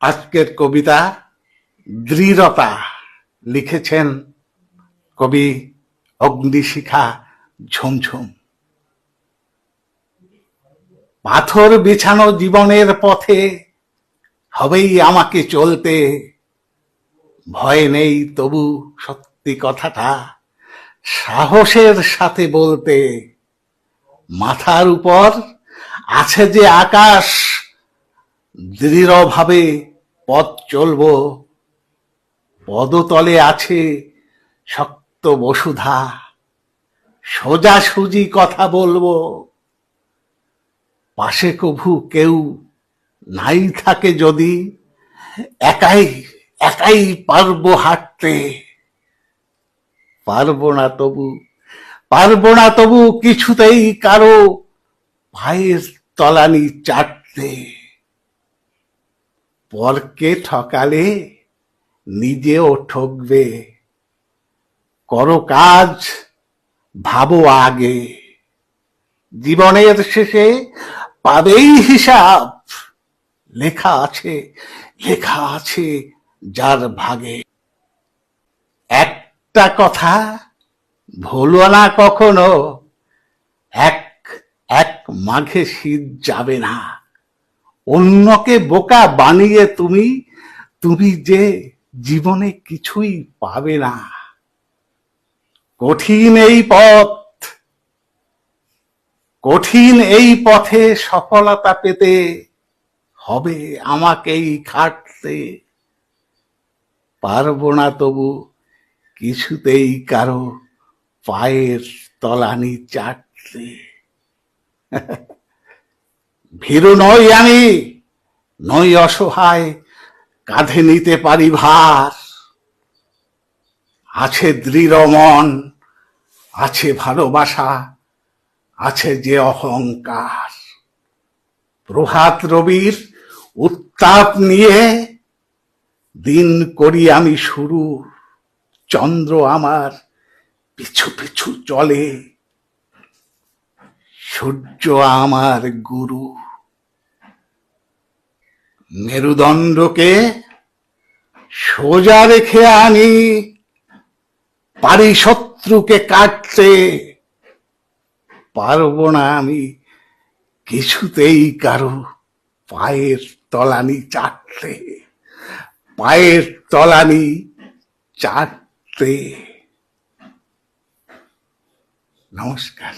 আজকের কবিতা দৃঢ়তা লিখেছেন কবি অগ্নিশিখা ঝুমঝুম। পাথর বিছানো জীবনের পথে হবেই আমাকে চলতে। ভয় নেই তবু সত্যি কথাটা, সাহসের সাথে বলতে। মাথার উপর আছে যে আকাশ, দৃঢ়ভাবে পথ চলব। পদতলে আছে শক্ত বসুধা। সোজাসুজি কথা বলব। পাশে কভু কেউ নাই থাকে যদি, একাই একাই পারব হাঁটতে। পারব না তবু, পারব না তবু কিছুতেই কারও ভাইয়ের তলানি চাটতে। পরকে ঠকালে নিজেও ঠকবে। করো কাজ, ভাবো আগে। জীবনের শেষে পাবেই হিসাব। লেখা আছে লেখা আছে যার ভাগে। একটা কথা ভুলো না কখনো, এক এক মাঘে শীত যাবে না। অন্যকে বোকা বানিয়ে তুমি তুমি যে জীবনে কিছুই পাবে না। কঠিন এই পথ, কঠিন এই পথে সফলতা পেতে হবে আমাকেই খাটতে। পারব না তবু কিছুতেই কারও পায়ের তলানি চাটতে। ভীরু নই আমি, নই অসহায়, কাঁধে নিতে পারি ভার। আছে দৃঢ় মন, আছে ভালোবাসা, আছে যে অহংকার। প্রভাত রবির উত্তাপ নিয়ে দিন করি আমি শুরু, চন্দ্র আমার পিছু পিছু চলে, সূর্য আমার গুরু। মেরুদণ্ডকে সোজা রেখে আনি পারি শত্রুকে কাটতে। পারব না আমি কিছুতেই কারও পায়ের তলানি চাটতে, পায়ের তলানি চাটতে। নমস্কার।